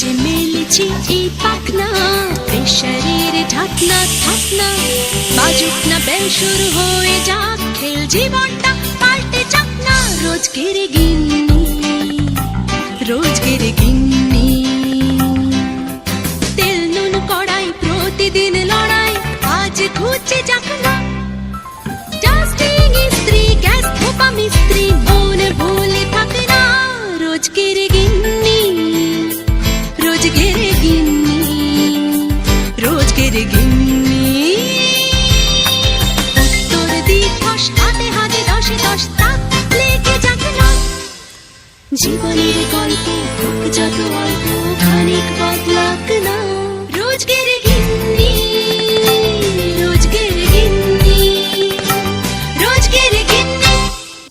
যে মেলেছি এই পাখনা প্রেশারের ঢাকনা থাকনা বাজুক না বেল শুরু হয়ে যাক, খেল জীবনটা পাল্টে যাক না। রোজকের গিন্নি রোজকের গিন্নি। তেল নুন কড়াই, প্রতিদিন লড়াই, আজ ঘুচে যাক রোজকের গিন্নি হাতে হাতে দশে দশ তাক লেগে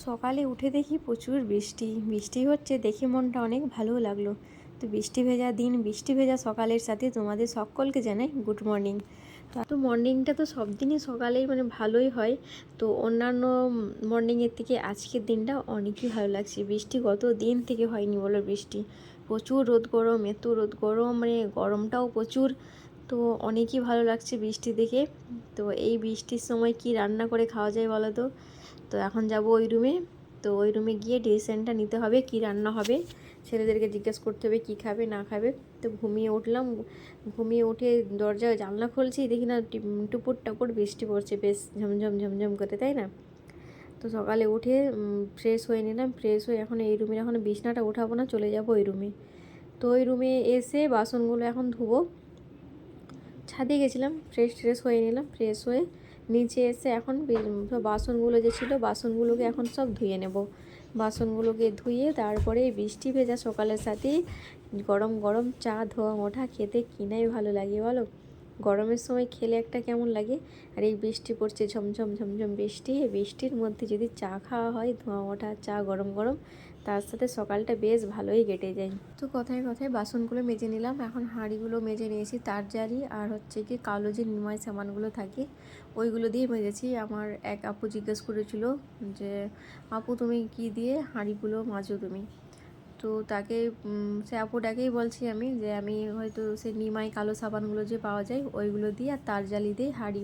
সকালে উঠে দেখি প্রচুর বৃষ্টি। বৃষ্টি হচ্ছে দেখে মনটা অনেক ভালো লাগল। তো বৃষ্টি ভেজা দিন, বৃষ্টি ভেজা সকালের সাথে তোমাদের সকলকে জানাই গুড মর্নিং তো মর্নিংটা তো সব দিনই সকালেই মানে ভালোই হয়। তো অন্যান্য মর্নিংয়ের থেকে আজকের দিনটা অনেকই ভালো লাগছে। বৃষ্টি গত দিন থেকে হয়নি বলো বৃষ্টি। প্রচুর রোদ গরম, এত রোদ গরম মানে গরমটাও প্রচুর। তো অনেকই ভালো লাগছে বৃষ্টি দেখে। তো এই বৃষ্টির সময় কি রান্না করে খাওয়া যায় বলো তো? তো এখন যাব ওই রুমে তো ওই রুমে গিয়ে ডিসিশনটা নিতে হবে, কি রান্না হবে? ছেলেদেরকে জিজ্ঞেস করতে হবে, কি খাবে, না খাবে। তো ঘুমিয়ে উঠলাম, ঘুমিয়ে উঠে দরজা জানলা খুলছি, দেখি না টিপ- টুপুর টাপুর বৃষ্টি পড়ছে, বেশ ঝমঝম ঝমঝম করে, তাই না? তো সকালে উঠে ফ্রেশ হয়ে নিলাম ফ্রেশ হয়ে এখন এই রুমে এখন বিছনাটা উঠাবো না, চলে যাব ওই রুমে তো ওই রুমে এসে বাসনগুলো এখন ধুবো। ছাদে গেছিলাম ফ্রেশ ট্রেশ হয়ে নিলাম ফ্রেশ হয়ে নিচে এসে এখন বাসনগুলো যে ছিল বাসনগুলোকে এখন সব ধুয়ে নেব। বাসনগুলোকে ধুয়ে তারপরে বৃষ্টি ভেজা সকালের সাথে গরম গরম চা, ধোয়া ওঠা খেতে কিনাই ভালো লাগে বলো? গরমের সময় খেলে একটা কেমন লাগে? আর এই বৃষ্টি পড়ছে ঝমঝম ঝমঝম বৃষ্টি বৃষ্টির মধ্যে যদি চা খাওয়া হয়, ধোঁয়া ওঠা চা গরম গরম তার সাথে সকালটা বেশ ভালোই কেটে যায়। তো কথায় কথায় বাসনগুলো মেজে নিলাম। এখন হাঁড়িগুলো মেজে নিয়েছি, তার জারি আর হচ্ছে কি কালো যে নিমাই সামানগুলো থাকে, ওইগুলো দিয়ে মেজেছি। আমার এক আপু জিজ্ঞেস করেছিল যে, আপু তুমি কি দিয়ে হাঁড়িগুলো মাজো তুমি? তো তাকে সে আপুটাকেই বলছি আমি যে আমি হয়তো সে নিমাই কালো সাবানগুলো যে পাওয়া যায় ওইগুলো দিয়ে আর তার জালি দিয়ে হাঁড়ি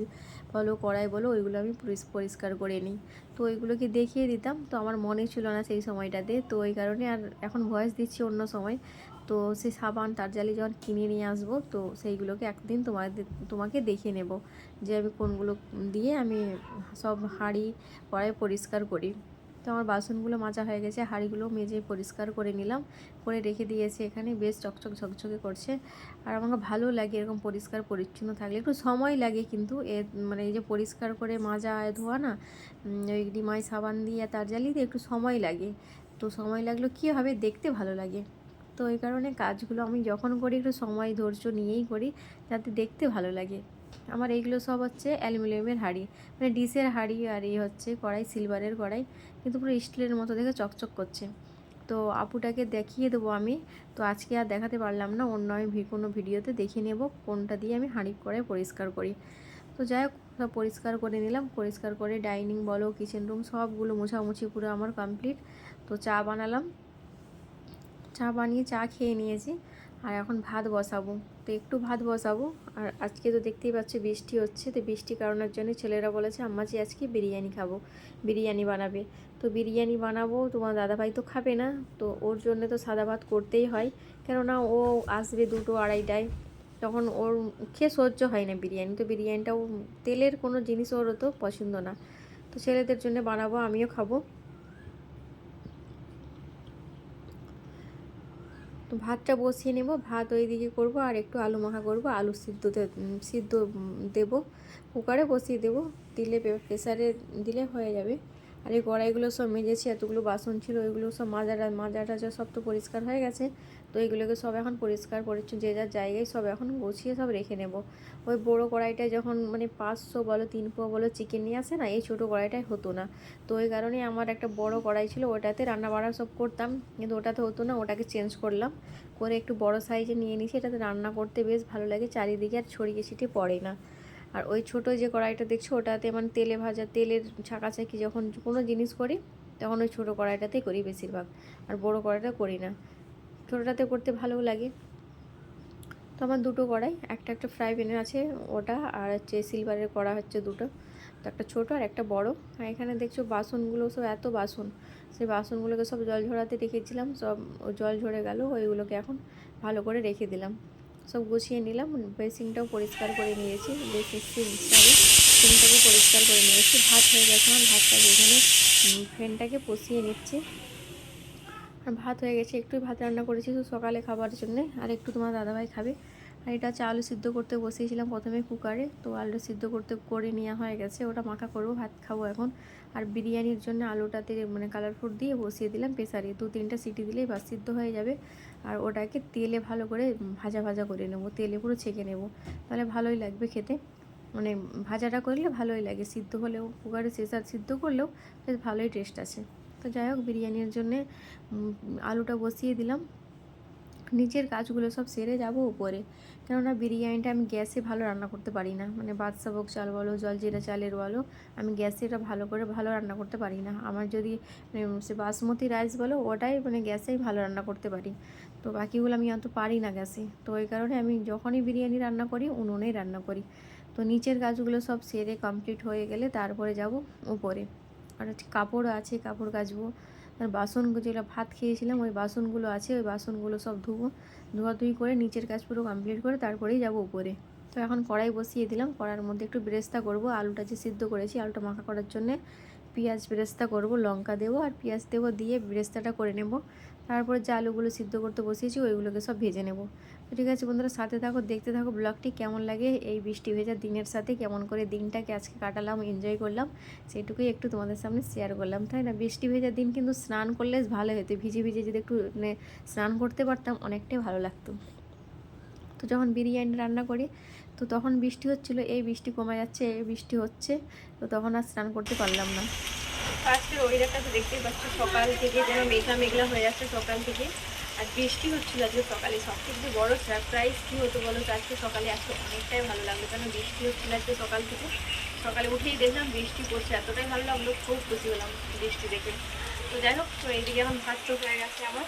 বলো, কড়াই বলো, ওইগুলো আমি পরিষ্কার করে নিই। তো ওইগুলোকে দেখিয়ে দিতাম। তো আমার মনে ছিল না সেই সময়টাতে। তো ওই কারণে আর এখন ভয়েস দিচ্ছি অন্য সময়। তো সেই সাবান, তার জালি যখন কিনে নিয়ে আসব, তো সেইগুলোকে একদিন তোমাদের তোমাকে দেখিয়ে নেব যে আমি কোনগুলো দিয়ে আমি সব হাঁড়ি, কড়াই পরিষ্কার করি। তো আমার বাসনগুলো মাজা হয়ে গেছে, হাঁড়িগুলো মেজে পরিষ্কার করে নিলাম। করে রেখে দিয়েছি এখানে, বেশ চকচক ঝকঝকে করছে। আর আমাকে ভালো লাগে এরকম পরিষ্কার পরিচ্ছন্ন থাকলে। একটু সময় লাগে কিন্তু এ মানে এই যে পরিষ্কার করে মাজা ধোয়া না ওই ডিমাই সাবান দিয়ে তার জ্বালিয়ে দিয়ে একটু সময় লাগে। তো সময় লাগলেও কী হবে দেখতে ভালো লাগে। তো এই কারণে কাজগুলো আমি যখন করি একটু সময় ধৈর্য নিয়েই করি, যাতে দেখতে ভালো লাগে। আমার এইগুলো সব হচ্ছে অ্যালুমিনিয়ামের হাঁড়ি। মানে ডিশের হাঁড়ি আর এই হচ্ছে কড়াই, সিলভারের কড়াই। কিন্তু পুরো স্টিলের মতো দেখে চকচক করছে। তো আপুটাকে দেখিয়ে দেবো আমি। তো আজকে আর দেখাতে পারলাম না, অন্য আমি কোনো ভিডিওতে দেখিয়ে নেব কোনটা দিয়ে আমি হাঁড়ি করে পরিষ্কার করি। তো যাই হোক, সব পরিষ্কার করে নিলাম। পরিষ্কার করে ডাইনিং বলো, কিচেন রুম সবগুলো মোছামুছি পুরো আমার কমপ্লিট। তো চা বানালাম। চা বানিয়ে চা খেয়ে নিয়েছি। আর এখন ভাত বসাবো। তো একটু ভাত বসাবো। আর আজকে তো দেখতেই পাচ্ছি বৃষ্টি হচ্ছে, তো বৃষ্টি কারণের জন্য ছেলেরা বলেছে, আম্মাজি, আজকে বিরিয়ানি খাব। বিরিয়ানি বানাবে। তো বিরিয়ানি বানাবো, তোমার দাদাভাই তো খাবে না, তো ওর জন্য তো সাদা ভাত করতেই হয়। কেননা ও আসবে দুটো আড়াইটায়, তখন ওর খেয়ে সহ্য হয় না বিরিয়ানি। তো বিরিয়ানিটাও তেলের কোনো জিনিস ওর তো পছন্দ না। তো ছেলেদের জন্য বানাবো, আমিও খাব। তো ভাতটা বসিয়ে নেব, ভাত ওই দিকে করব আর একটু আলু মাখা করব, আলু সিদ্ধ সিদ্ধ দেব, কুকারে বসিয়ে দেবো, দিলে প্রেসারে দিলে হয়ে যাবে। আর এই কড়াইগুলো সব মেজেছি, এতগুলো বাসন ছিল, ওইগুলো সব মাজাটা মাজা টাজা সব তো পরিষ্কার হয়ে গেছে, তো এইগুলোকে সব এখন পরিষ্কার পরিচ্ছন্ন, যে যার জায়গায় সব এখন গুছিয়ে সব রেখে নেব। ওই বড় কড়াইটা যখন মানে পাঁচশো বলো তিন পোয়া বলো চিকেন নিয়ে আসে না, এই ছোটো কড়াইটাই হতো না। তো ওই কারণে আমার একটা বড় কড়াই ছিল, ওটাতে রান্না বান্না সব করতাম, কিন্তু ওটাতে হতো না, ওটাকে চেঞ্জ করলাম, করে একটু বড় সাইজে নিয়ে নিয়েছি এটাতে রান্না করতে বেশ ভালো লাগে, চারিদিকে আর ছড়িয়ে ছিটিয়ে পড়ে না। আর ওই ছোট যে কড়াইটা দেখছ, ওটাতে মানে তেলে ভাজা, তেলের ছাকাছাকি যখন কোনো জিনিস করি, তখন ওই ছোটো কড়াইটাতেই করি বেশিরভাগ। আর বড় কড়াইটা করি না। ছোটোটাতে করতে ভালোও লাগে। তো আমার দুটো কড়াই, একটা একটা ফ্রাই প্যানে আছে ওটা, আর হচ্ছে সিলভারের কড়া হচ্ছে দুটো। তো একটা ছোটো আর একটা বড়। আর এখানে দেখছ বাসনগুলো সব এত বাসন, সেই বাসনগুলোকে সব জল ঝরাতে রেখেছিলাম, সব জল ঝরে গেল, ওইগুলোকে এখন ভালো করে রেখে দিলাম। সব গুছিয়ে নিলাম। বেসিনটাও পরিষ্কার করে নিয়েছি। বেসিন সিং সরি সিংটাকে পরিষ্কার করে নিয়েছি। ভাত হয়ে গেছে আমার। ভাতটাকে এখানে ফ্যানটাকে পচিয়ে নিচ্ছি। আর ভাত হয়ে গেছে। একটুই ভাত রান্না করেছি তো সকালে খাবার জন্যে। আর একটু তোমার দাদাভাই খাবে। আর এটা হচ্ছে আলু সিদ্ধ করতে বসিয়েছিলাম প্রথমে কুকারে। তো আলু সিদ্ধ করতে করে নেওয়া হয়ে গেছে। ওটা মাখা করব, ভাত খাব এখন। আর বিরিয়ানির জন্য আলুটাতে মানে কালারফুড দিয়ে বসিয়ে দিলাম প্রেসারে। দু তিনটা সিটি দিলেই বাস সিদ্ধ হয়ে যাবে। আর ওটাকে তেলে ভালো করে ভাজা ভাজা করে নেব। তেলে পুরো ছেঁকে নেব। তাহলে ভালোই লাগবে খেতে। মানে ভাজাটা করলে ভালোই লাগে। সিদ্ধ হলেও কুকারে প্রেসার সিদ্ধ করলেও বেশ ভালোই টেস্ট আছে। তো যাই হোক, বিরিয়ানির জন্যে আলুটা বসিয়ে দিলাম। নিচের কাজগুলো সব সেরে যাব উপরে। কেননা বিরিয়ানিটা আমি গ্যাসে ভালো রান্না করতে পারি না। মানে বাদশাভোগ চাল বলো জলজিরা চালের বলো, আমি গ্যাসে এটা ভালো করে ভালো রান্না করতে পারি না। আমার যদি সে বাসমতি রাইস বলো, ওটাই মানে গ্যাসেই ভালো রান্না করতে পারি। তো বাকিগুলো আমি অত পারি না গ্যাসে। তো ওই কারণে আমি যখনই বিরিয়ানি রান্না করি, উনুনেই রান্না করি। তো নিচের কাজগুলো সব সেরে কমপ্লিট হয়ে গেলে তারপরে যাব উপরে। আর হচ্ছে কাপড় আছে, কাপড় কাচবো আর বাসন যেগুলো ভাত খেয়েছিলাম, ওই বাসনগুলো আছে, ওই বাসনগুলো সব ধুবো। ধোয়াধুয়ি করে নিচের কাজ পুরো কমপ্লিট করে তারপরেই যাব উপরে। তো এখন কড়াই বসিয়ে দিলাম। কড়ার মধ্যে একটু বেরেস্তা করব। আলুটা যে সিদ্ধ করেছি, আলুটা মাখা করার জন্যে পেঁয়াজ বেরেস্তা করব, লঙ্কা দেবো। আর পেঁয়াজ দেবো দিয়ে বেরেস্তাটা করে নেব। তারপরে যে আলুগুলো সিদ্ধ করতে বসিয়েছি, ওইগুলোকে সব ভেজে নেব। তো ঠিক আছে বন্ধুরা, সাথে থাকো, দেখতে থাকো, ব্লগটি কেমন লাগে, এই বৃষ্টি ভেজা দিনের সাথে কেমন করে দিনটাকে আজকে কাটালাম এনজয় করলাম, সেটুকুই একটু তোমাদের সামনে শেয়ার করলাম। তাই না? বৃষ্টি ভেজা দিন কিন্তু স্নান করলে ভালো হতো, ভিজে ভিজে যদি একটু মানে স্নান করতে পারতাম, অনেকটাই ভালো লাগতো। তো যখন বিরিয়ানি রান্না করি, তো তখন বৃষ্টি হচ্ছিল, এই বৃষ্টি কমে যাচ্ছে, এই বৃষ্টি হচ্ছে, তো তখন আর স্নান করতে পারলাম না। আজকের ওয়েদারটা তো দেখতেই পাচ্ছ, সকাল থেকে যেন মেঘলা মেঘলা হয়ে যাচ্ছে সকাল থেকে। আর বৃষ্টি হচ্ছিল আজকে সকালে। সব থেকে বড় সারপ্রাইজ কী হতো বলো তো? আজকে সকালে আজকে অনেকটাই ভালো লাগল, কেন বৃষ্টি হচ্ছিল আজকে সকাল থেকে? সকালে উঠেই দেখলাম বৃষ্টি পড়ছে, এতটাই ভালো লাগল, খুব খুশি হলাম বৃষ্টি দেখে। তো যাই হোক, তো এইদিকে এখন ভাত তো হয়ে গেছে আমার।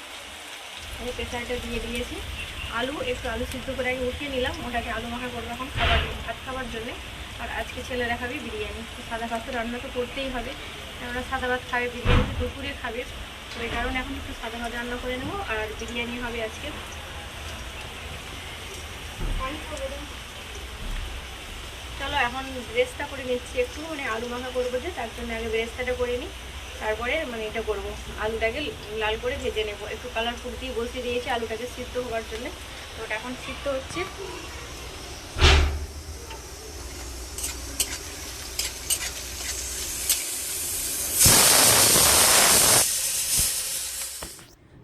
আমি প্রেসারটা দিয়ে দিয়েছি। আলু, একটু আলু সিদ্ধ করে আগে উঠিয়ে নিলাম। ওটাকে আলু মাখা করব এখন খাবার, ভাত খাবার জন্যে। আর আজকে ছেলেরা খাবে বিরিয়ানি। সাদা ভাত রান্না তো করতেই হবে। কেননা সাদা ভাত খাবে, বিরিয়ানি তো দুপুরে খাবে। তো এই কারণে এখন একটু সাদা ভাত রান্না করে নেব, আর বিরিয়ানি হবে আজকে। চলো এখন ব্রেস্তা করে নিচ্ছি একটু মানে আলু মাখা করব যে, তার জন্য আগে ব্রেস্তাটা করে নিই। তারপরে মানে এটা করব, আলুটাকে লাল করে ভেজে নেব। একটু কালার ফুড দিয়ে বসিয়ে দিয়েছি আলুটাকে সিদ্ধ হওয়ার জন্য। তো ওটা এখন সিদ্ধ হচ্ছে।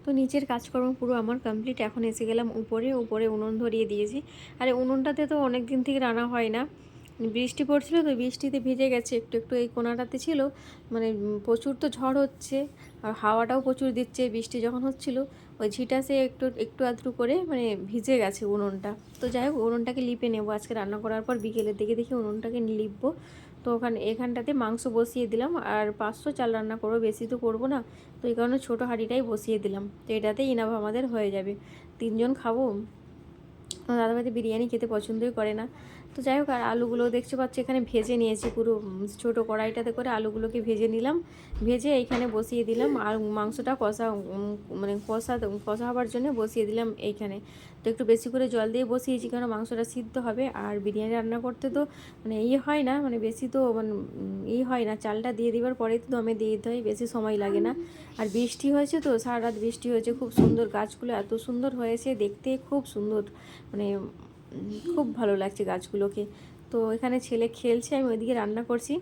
তো নিচের কাজকর্ম পুরো আমার কমপ্লিট এখন এসে গেলাম উপরে উপরে উনুন ধরিয়ে দিয়েছি। আর উনুনটাতে তো অনেক দিন থেকে রান্না হয় না। বৃষ্টি পড়ছিল তো বৃষ্টিতে ভিজে গেছে, একটু একটু এই কোনাটাতে ছিল মানে প্রচুর তো ঝড় হচ্ছে, আর হাওয়াটাও প্রচুর দিচ্ছে, বৃষ্টি যখন হচ্ছিল, ওই ঝিটাসে একটু একটু আধটু করে মানে ভিজে গেছে উনুনটা। তো যাই হোক, উনুনটাকে লিপে নেব। আজকে রান্না করার পর বিকেলের দিকে দেখি উনুনটাকে লিপবো। তো ওখানে, এখানটাতে মাংস বসিয়ে দিলাম আর পাঁচশো চাল রান্না করব, বেশি তো করব না। তো এই কারণে ছোটো হাঁড়িটাই বসিয়ে দিলাম। তো এটাতে ইনাভ আমাদের হয়ে যাবে। তিনজন খাব। দাদা দাদাভাইতে বিরিয়ানি খেতে পছন্দই করে না। তো যাই হোক, আর আলুগুলো দেখতে পাচ্ছি, এখানে ভেজে নিয়েছি পুরো ছোটো কড়াইটাতে করে আলুগুলোকে ভেজে নিলাম। ভেজে এইখানে বসিয়ে দিলাম, আর মাংসটা কষা মানে কষা কষা হবার জন্য বসিয়ে দিলাম এইখানে। তো একটু বেশি করে জল দিয়ে বসিয়েছি, কারণ মাংসটা সিদ্ধ হবে, আর বিরিয়ানি রান্না করতে তো মানে ইয়ে হয় না মানে বেশি তো মানে ই হয় না, চালটা দিয়ে দেওয়ার পরেই তো দমে দিয়ে দিতে হয়, বেশি সময় লাগে না। আর বৃষ্টি হয়েছে তো সারা রাত বৃষ্টি হয়েছে, খুব সুন্দর গাছগুলো এত সুন্দর হয়েছে, দেখতে খুব সুন্দর মানে খুব ভালো লাগছে গাছগুলোকে। তো এখানে ছেলে খেলছে, আমি ওইদিকে রান্না করছি।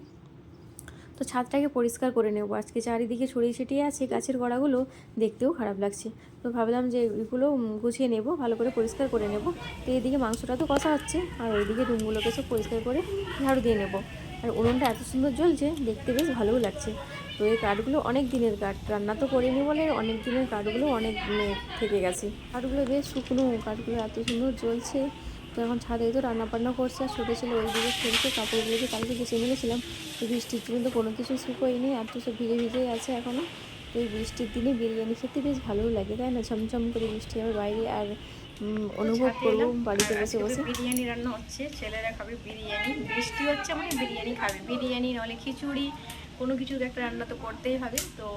তো ছাদটাকে পরিষ্কার করে নেব। আজকে চারিদিকে ছড়িয়ে ছিটিয়ে আছে গাছের গোড়াগুলো, দেখতেও খারাপ লাগছে। তো ভাবলাম যে এগুলো গুছিয়ে নেব, ভালো করে পরিষ্কার করে নেব। তো এইদিকে মাংসটা তো কষা হচ্ছে, আর ওইদিকে রুমগুলোকে সব পরিষ্কার করে ঝাড়ু দিয়ে নেব। আর উনুনটা এত সুন্দর জ্বলছে, দেখতে বেশ ভালোও লাগছে। তো এই কাঠগুলো অনেক দিনের কাঠ, রান্না তো করিনি বলে অনেক দিনের কাঠগুলো অনেক থেকে গেছে। কাঠগুলো বেশ শুকনো, কাঠগুলো এত সুন্দর জ্বলছে। তো এখন ছাদে তো রান্না বান্না করছে আর ছোটো ছেলে ওই দিকে খেলছে কাপড়গুলোকে কালকে যে মেলেছিলাম তো বৃষ্টির জন্য তো কোনো কিছু শুকোয়নি আর তো সব ভিজে ভিজেই আছে এখনও তো এই বৃষ্টির দিনে বিরিয়ানি খেতে বেশ ভালোও লাগে তাই না? ঝমঝম করে বৃষ্টি হবে বাইরে আর অনুভব করব বাড়িতে বসে বসে। বিরিয়ানি রান্না হচ্ছে ছেলেরা খাবে বিরিয়ানি বৃষ্টি হচ্ছে মানে বিরিয়ানি খাবে। বিরিয়ানি নাহলে খিচুড়ি কোনো কিছু একটা রান্না তো করতেই হবে। তো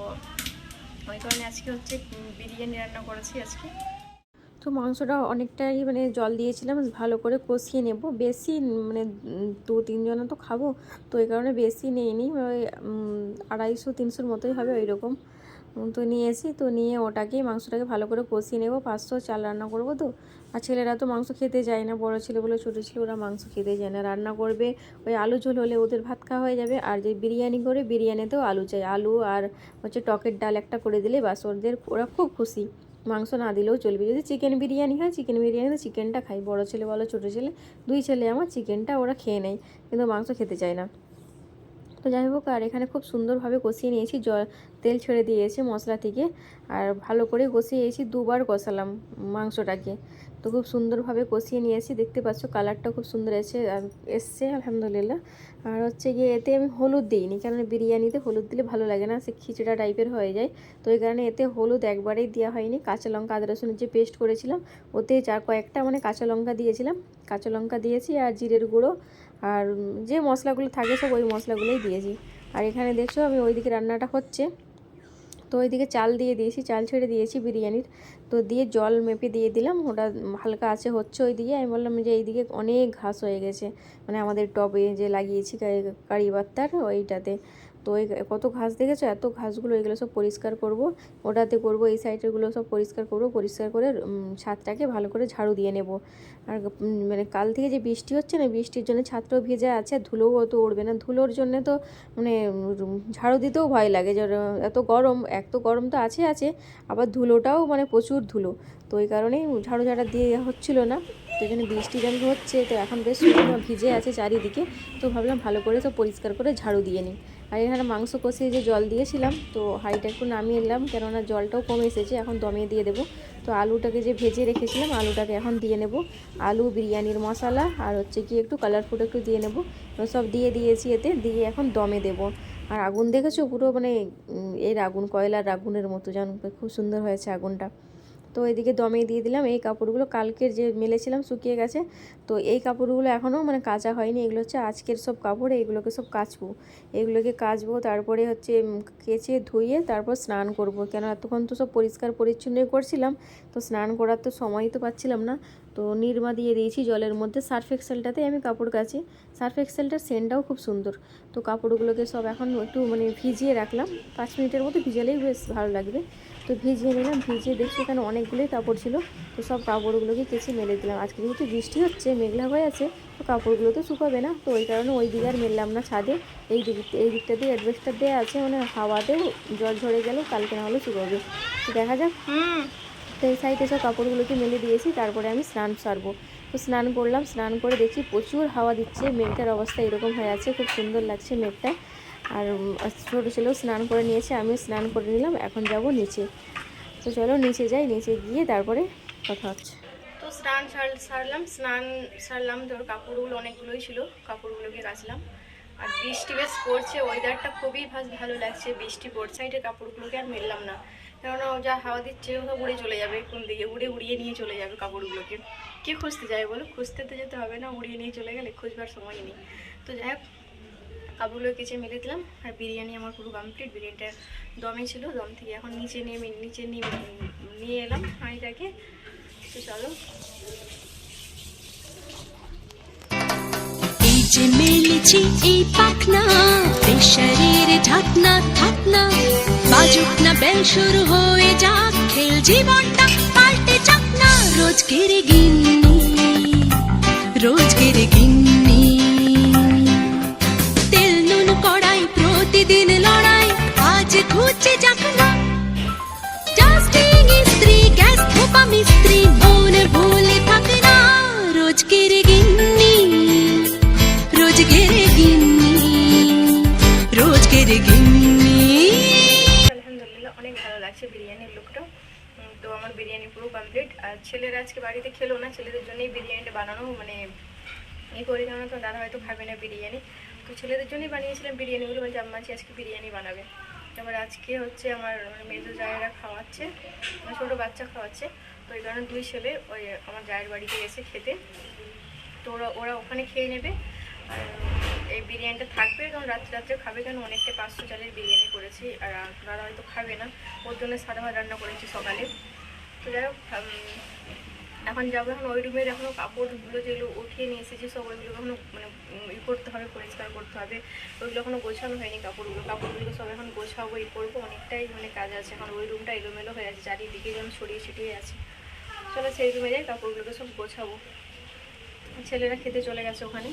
ওই কারণে আজকে হচ্ছে বিরিয়ানি রান্না করেছি আজকে। তো মাংসটা অনেকটাই মানে জল দিয়েছিলাম ভালো করে কষিয়ে নেব। বেশি মানে দু তিনজনে তো খাব, তো এই কারণে বেশি নিইনি। ওই আড়াইশো, তিনশোর মতোই হবে ওই রকম তো নিয়েছি, তো নিয়ে ওটাকেই মাংসটাকে ভালো করে কষিয়ে নেব। পাঁচশো চাল রান্না করব তো। আর ছেলেরা তো মাংস খেতে যায় না, বড় ছেলে বলে, ছোটো ছেলে, ওরা মাংস খেতে যায় না। রান্না করবে, ওই আলু ঝোল হলে ওদের ভাত খাওয়া হয়ে যাবে। আর যে বিরিয়ানি করে, বিরিয়ানিতেও আলু চাই। আলু আর হচ্ছে টকের ডাল একটা করে দিলে বাস, ওদের, ওরা খুব খুশি। মাংস না দিলেও চলবে। যদি চিকেন বিরিয়ানি হয় চিকেন বিরিয়ানি তো চিকেনটা খাই। বড়ো ছেলে বলো, ছোটো ছেলে, দুই ছেলে আমার চিকেনটা ওরা খেয়ে নেয়। কিন্তু মাংস খেতে চায় না। তো যাই হোক, আর এখানে খুব সুন্দরভাবে কষিয়ে নিয়েছি। জল, তেল ছেড়ে দিয়েছি মশলা থেকে। আর ভালো করে কষিয়েছি দুবার কষালাম মাংসটাকে। তো খুব সুন্দরভাবে কষিয়ে নিয়েছি। দেখতে পাচ্ছ কালারটা খুব সুন্দর এসে এসছে, আলহামদুলিল্লাহ। আর হচ্ছে গিয়ে এতে আমি হলুদ দিইনি, কারণ বিরিয়ানিতে হলুদ দিলে ভালো লাগে না, সে খিচড়া টাইপের হয়ে যায়। তো এই কারণে এতে হলুদ একবারেই দেওয়া হয়নি। কাঁচা লঙ্কা, আদা, রসুনের যে পেস্ট করেছিলাম, ওতে চার কয়েকটা মানে কাঁচা লঙ্কা দিয়েছিলাম। কাঁচা লঙ্কা দিয়েছি আর জিরের গুঁড়ো আর যে মশলাগুলো থাকে সব ওই মশলাগুলোই দিয়েছি। আর এখানে দেখছ আমি ওইদিকে রান্নাটা হচ্ছে। তো ওইদিকে চাল দিয়ে দিয়েছি, চাল ছেড়ে দিয়েছি বিরিয়ানির। তো দিয়ে জল মেপে দিয়ে দিলাম, ওটা হালকা আছে, হচ্ছে ওই দিকে আমি বললাম যে এইদিকে অনেক ঘাস হয়ে গেছে। মানে আমাদের টবে যে লাগিয়েছি কারি- কারি বাত্তার ওইটাতে। তো কত ঘাস দেখেছ? এত ঘাসগুলো এগুলো সব পরিষ্কার করব। ওটাতে করব, এই সাইডেরগুলো সব পরিষ্কার করব, পরিষ্কার করে ছাদটাকে ভালো করে ঝাড়ু দিয়ে নেব। আর মানে কাল থেকে যে বৃষ্টি হচ্ছে না, বৃষ্টির জন্য ছাদটাও ভেজা আছে, ধুলোও অত উঠবে না। ধুলোর জন্য তো মানে ঝাড়ু দিতেও ভয় লাগে। যে এত গরম, এক তো গরম তো আছে আছে, আবার ধুলোটাও মানে প্রচুর ধুলো। তো ওই কারণেই ঝাড়ু ঝাড়া দিয়ে হচ্ছিল না। তো এখানে বৃষ্টি যেন হচ্ছে, তো এখন বেশ ভিজে আছে চারিদিকে। তো ভাবলাম ভালো করে তো পরিষ্কার করে ঝাড়ু দিয়ে নিই। আর এখানে মাংস কষিয়ে যে জল দিয়েছিলাম, তো হাঁড়িটা একটু নামিয়ে নিলাম, কেননা জলটাও কমে এসেছে, এখন দমিয়ে দিয়ে দেবো। তো আলুটাকে যে ভেজে রেখেছিলাম, আলুটাকে এখন দিয়ে নেব। আলু, বিরিয়ানির মশলা, আর হচ্ছে কি একটু কালার ফুড একটু দিয়ে নেব। সব দিয়ে দিয়েছি এতে, দিয়ে এখন দমে দেবো। আর আগুন দেখেছ? পুরো মানে এর আগুন, কয়লার আগুনের মতো, জানো? খুব সুন্দর হয়েছে আগুনটা। তো এদিকে দমে দিয়ে দিলাম। এই কাপড়গুলো কালকের যে মেলেছিলাম শুকিয়ে গেছে, তো এই কাপড়গুলো এখনও মানে কাচা হয়নি। এগুলো হচ্ছে আজকের সব কাপড়, এইগুলোকে সব কাচবো। এগুলোকে কাচবো, তারপরে হচ্ছে কেচে ধুয়ে তারপর স্নান করব। কেন এতক্ষণ তো সব পরিষ্কার পরিচ্ছন্নই করছিলাম, তো স্নান করার তো সময়ই তো পাচ্ছিলাম না। তো নিরমা দিয়ে দিয়েছি জলের মধ্যে সার্ফ এক্সেলটাতে আমি কাপড় কাচি। সার্ফ এক্সেলটার সেন্টটাও খুব সুন্দর। তো কাপড়গুলোকে সব এখন একটু মানে ভিজিয়ে রাখলাম। পাঁচ মিনিটের মতো ভিজালেই বেশ ভালো লাগবে। তো ভিজিয়ে নিলাম ভিজিয়ে দেখছি এখানে অনেকগুলোই কাপড় ছিল। তো সব কাপড়গুলোকে কেচে মেলে দিলাম। আজকে যেহেতু বৃষ্টি হচ্ছে মেঘলা হয়ে আছে তো কাপড়গুলো তো শুকাবে না। তো ওই কারণে ওই দিকে আর মেললাম না ছাদে। এই দিক এই দিকটা দিয়ে অ্যাডভেস্টার দেওয়া আছে মানে হাওয়াতেও জল ঝরে গেলেও কালকে না হলে শুকাবে। তো দেখা যাক। তো এই সাইডে সব কাপড়গুলোকে মেলে দিয়েছি তারপরে আমি স্নান সারবো। তো স্নান করলাম স্নান করে দেখি প্রচুর হাওয়া দিচ্ছে মেঘটার অবস্থা এরকম হয়ে আছে খুব সুন্দর লাগছে মেঘটা। আর ছোটো ছেলেও স্নান করে নিয়েছে, আমিও স্নান করে নিলাম, এখন যাব নিচে। তো চলো নিচে যাই, নিচে গিয়ে তারপরে কথা হচ্ছে। তো স্নান সারলাম স্নান সারলাম, তোর কাপড়গুলো অনেকগুলোই ছিল, কাপড়গুলোকে কাচলাম। আর বৃষ্টি বেশ পড়ছে ওয়েদারটা খুবই ভাস- ভালো লাগছে, বৃষ্টি পড়ছে এটা কাপড়গুলোকে আর মেললাম না। কেননা যা হাওয়া দিচ্ছে ও উড়ে চলে যাবে, কোন দিকে, উড়ে উড়িয়ে নিয়ে চলে যাবে কাপড়গুলোকে। কে খুঁজতে যায় বলো? খুঁজতে তো যেতে হবে না, উড়িয়ে নিয়ে চলে গেলে খুঁজবার সময় নেই। তো যাই হোক কাপড়গুলো কেচে মেলে দিলাম। আর বিরিয়ানি আমার পুরো কমপ্লিট বিরিয়ানিটা দমে ছিল, দম থেকে এখন নিচে নেমে নিচে নিয়ে এলাম হাঁড়িটাকে। তো চলো। যে মেলেছি এই পাখনা শরীর ঢাকনা থাকনা বাজুক না বেল শুরু হয়ে যাক, খেল জীবনটা পাল্টে যাক না। রোজকের গিন্নি আলহামদুলিল্লাহ, অনেক ভালো লাগছে বিরিয়ানির লুকটা। তো আমার বিরিয়ানি পুরো কমপ্লিট আর ছেলেরা আজকে বাড়িতে খেলো না, ছেলেদের জন্যই বিরিয়ানিটা বানানো মানে এই করি কেন তো হয়তো খাবে না বিরিয়ানি। তো ছেলেদের জন্যই বানিয়েছিলাম বিরিয়ানিগুলো, বলছে আম্মাছি আজকে বিরিয়ানি বানাবে। তারপর আজকে হচ্ছে আমার মেজো জায়েরা খাওয়াচ্ছে, আমার ছোটো বাচ্চা খাওয়াচ্ছে। তো এই কারণে দুই ছেলে, ওই আমার জায়ের বাড়িতে গেছে খেতে। তো ওরা ওরা ওখানে খেয়ে নেবে। এই বিরিয়ানিটা থাকবে কারণ রাত্রে রাত্রে খাবে কেন অনেকটা পাঁচশো চালের বিরিয়ানি করেছি, আর আপনারা হয়তো খাবে না। ওর জন্য সাদা ভাত রান্না করেছি সকালে। তো এখন যাব। এখন ওই রুমের এখনও কাপড়গুলো যেগুলো উঠিয়ে নিয়ে এসেছি, সব ওইগুলো এখনও মানে ই করতে হবে, পরিষ্কার করতে হবে। ওইগুলো এখনও গোছানো হয়নি কাপড়গুলো। কাপড়গুলো সব এখন গোছাবো, ই করব। অনেকটাই মানে কাজ আছে। এখন ওই রুমটা এলোমেলো হয়ে আছে, চারিদিকে যেমন ছড়িয়ে ছিটিয়ে আছে। চলো সেই রুমে যাই, কাপড়গুলোকে সব গোছাবো। ছেলেরা খেতে চলে গেছে ওখানে।